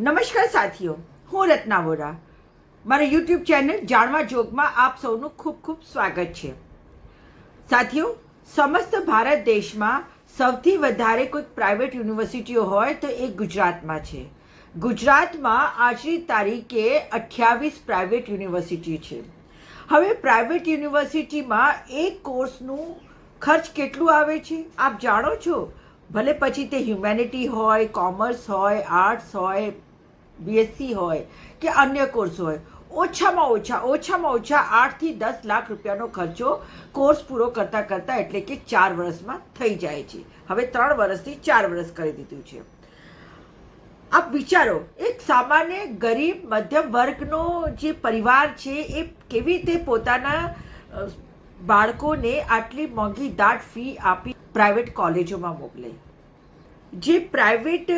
નમસ્કાર સાથીઓ, હું રત્ના વોરા. મારા યુટ્યુબ ચેનલ જાણવા જોગમાં આપ સૌનું ખૂબ ખૂબ સ્વાગત છે. સાથીઓ, સમસ્ત ભારત દેશમાં સૌથી વધારે કોઈક પ્રાઇવેટ યુનિવર્સિટીઓ હોય તો એ ગુજરાતમાં છે. ગુજરાતમાં આજની તારીખે અઠ્યાવીસ પ્રાઇવેટ યુનિવર્સિટી છે. હવે પ્રાઇવેટ યુનિવર્સિટીમાં એક કોર્સનું ખર્ચ કેટલું આવે છે? આપ જાણો છો? ભલે પછી તે હ્યુમેનિટી હોય કોમર્સ હોય આર્ટ્સ હોય બીએસસી હોય કે અન્ય કોર્સ હોય, ઓછામાં ઓછા ઓછામાં ઓછા આઠથી દસ લાખ રૂપિયાનો ખર્ચો કોર્સ પૂરો કરતાં કરતાં એટલે કે ચાર વર્ષમાં થઈ જાય છે. હવે ત્રણ વર્ષથી ચાર વર્ષ કરી દીધું છે. આપ વિચારો, એક સામાન્ય ગરીબ મધ્યમ વર્ગનો જે પરિવાર છે, એ કેવી રીતે પોતાના બાળકોને આટલી મોંઘી દાટ ફી આપી પ્રાઇવેટ કોલેજોમાં મોકલે. જે પ્રાઇવેટ,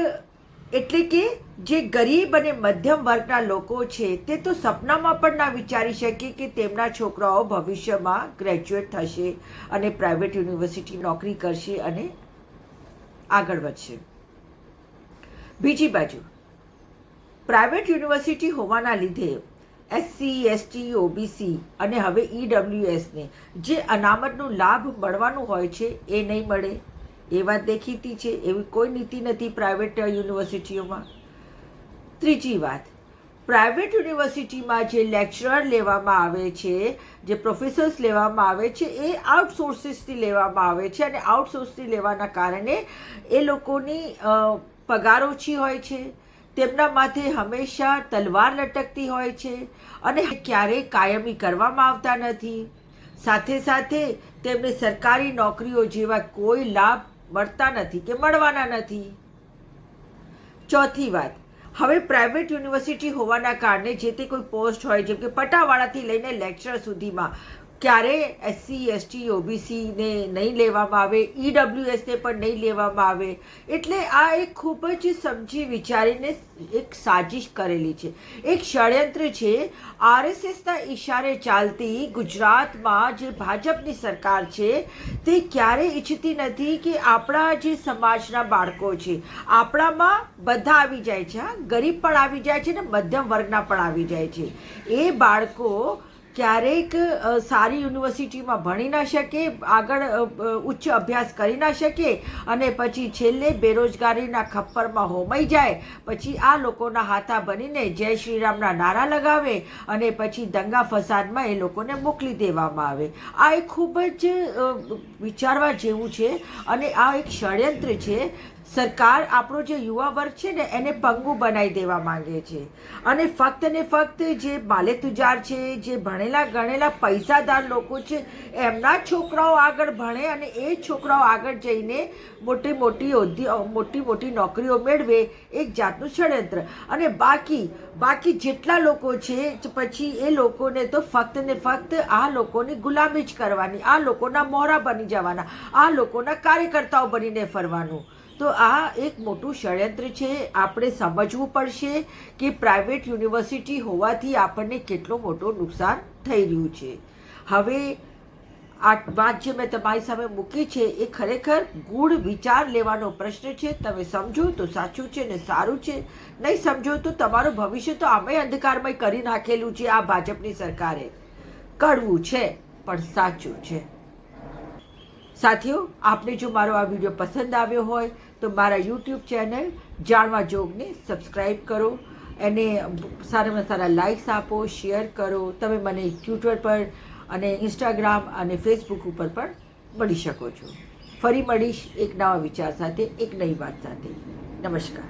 એટલે કે જે ગરીબ અને મધ્યમ વર્ગના લોકો છે, તે તો સપનામાં પણ ના વિચારી શકે કે તેમના છોકરાઓ ભવિષ્યમાં ગ્રેજ્યુએટ થશે અને પ્રાઇવેટ યુનિવર્સિટી નોકરી કરશે અને આગળ વધશે. બીજી બાજુ. પ્રાઇવેટ યુનિવર્સિટી હોવાના લીધે એસસી એસટી ઓબીસી અને હવે ઈડબ્લ્યુએસને જે અનામતનો લાભ મળવાનું હોય છે, એ નહીં મળે. એ વાત દેખીતી છે, એવી કોઈ નીતિ નથી પ્રાઇવેટ યુનિવર્સિટીઓમાં ત્રીજી વાત. પ્રાઇવેટ યુનિવર્સિટીમાં જે લેક્ચરર લેવામાં આવે છે, જે પ્રોફેસર્સ લેવામાં આવે છે, એ આઉટસોર્સિસથી લેવામાં આવે છે અને આઉટસોર્સથી લેવાના કારણે એ લોકોની પગાર ઓછી હોય છે. તેમના માથે હંમેશા તલવાર લટકતી હોય છે અને ક્યારેય કાયમી કરવામાં આવતા નથી. સાથે સાથે તેમને સરકારી નોકરીઓ જેવા કોઈ લાભ મળતા નથી કે મળવાના નથી. ચોથી વાત, હવે પ્રાઇવેટ યુનિવર્સિટી હોવાના કારણે જે તે કોઈ પોસ્ટ હોય જેમ કે પટાવાળાથી લઈને લેક્ચર સુધીમાં ક્યારે એસસી એસટી ઓબીસીને નહીં લેવામાં આવે ઈડબ્લ્યુએસને પણ નહીં લેવામાં આવે, એટલે આ એક ખૂબ જ સમજી વિચારીને એક સાજિશ કરેલી છે. એક ષડયંત્ર છે આરએસએસના ઈશારે ચાલતી ગુજરાતમાં જે ભાજપની સરકાર છે, તે ક્યારે ઈચ્છતી નથી કે આપણા જે સમાજના બાળકો છે, આપણામાં બધા આવી જાય છે ગરીબ પણ આવી જાય છે ને મધ્યમ વર્ગના પણ આવી જાય છે. એ બાળકો ક્યારેક સારી યુનિવર્સિટીમાં ભણી ના શકે, આગળ ઉચ્ચ અભ્યાસ કરી ના શકે અને પછી છેલ્લે બેરોજગારીના ખપ્પરમાં હોમાઈ જાય. પછી આ લોકોના હાથા બનીને જય શ્રીરામના નારા લગાવે અને પછી દંગા ફસાદમાં એ લોકોને મોકલી દેવામાં આવે. આ એક ખૂબ જ વિચારવા જેવું છે અને આ એક ષડયંત્ર છે. સરકાર આપણો જે યુવા વર્ગ છે ને, એને પંગુ બનાવી દેવા માંગે છે. અને ફક્ત ને ફક્ત જે માલેતુજાર છે, જે ભણેલા ગણેલા પૈસાદાર લોકો છે, એમના છોકરાઓ આગળ ભણે અને એ છોકરાઓ આગળ જઈને મોટી મોટી મોટી મોટી નોકરીઓ મેળવે, એક જાતનું ષડયંત્ર. અને બાકી બાકી જેટલા લોકો છે પછી એ લોકોને તો ફક્ત ને ફક્ત આ લોકોની ગુલામી જ કરવાની, આ લોકોના મોહરા બની જવાના, આ લોકોના કાર્યકર્તાઓ બનીને ફરવાનું. તો આ એક મોટું ષડયંત્ર છે. આપણે સમજવું પડશે કે પ્રાઇવેટ યુનિવર્સિટી હોવાથી આપણને કેટલો મોટો નુકસાન થઈ રહ્યું છે. હવે આ વાત જે મેં તમારી સામે મૂકી છે, એ ખરેખર ગુણ વિચાર લેવાનો પ્રશ્ન છે. તમે સમજો તો સાચું છે ને સારું છે. નહીં સમજો તો તમારું ભવિષ્ય તો આમે અંધકારમય કરી નાખેલું છે આ ભાજપની સરકારે. કડવું છે, પણ સાચું છે. સાથીઓ, આપને જો મારો આ વીડિયો પસંદ આવ્યો હોય, તો મારા યુટ્યુબ ચેનલ જાણવા જોગને સબસ્ક્રાઈબ કરો એને સારામાં સારા લાઇક્સ આપો શેર કરો. તમે મને ટ્વિટર પર અને ઇન્સ્ટાગ્રામ અને ફેસબુક ઉપર પણ મળી શકો છો. ફરી મળીશ એક નવા વિચાર સાથે, એક નવી વાત સાથે. નમસ્કાર.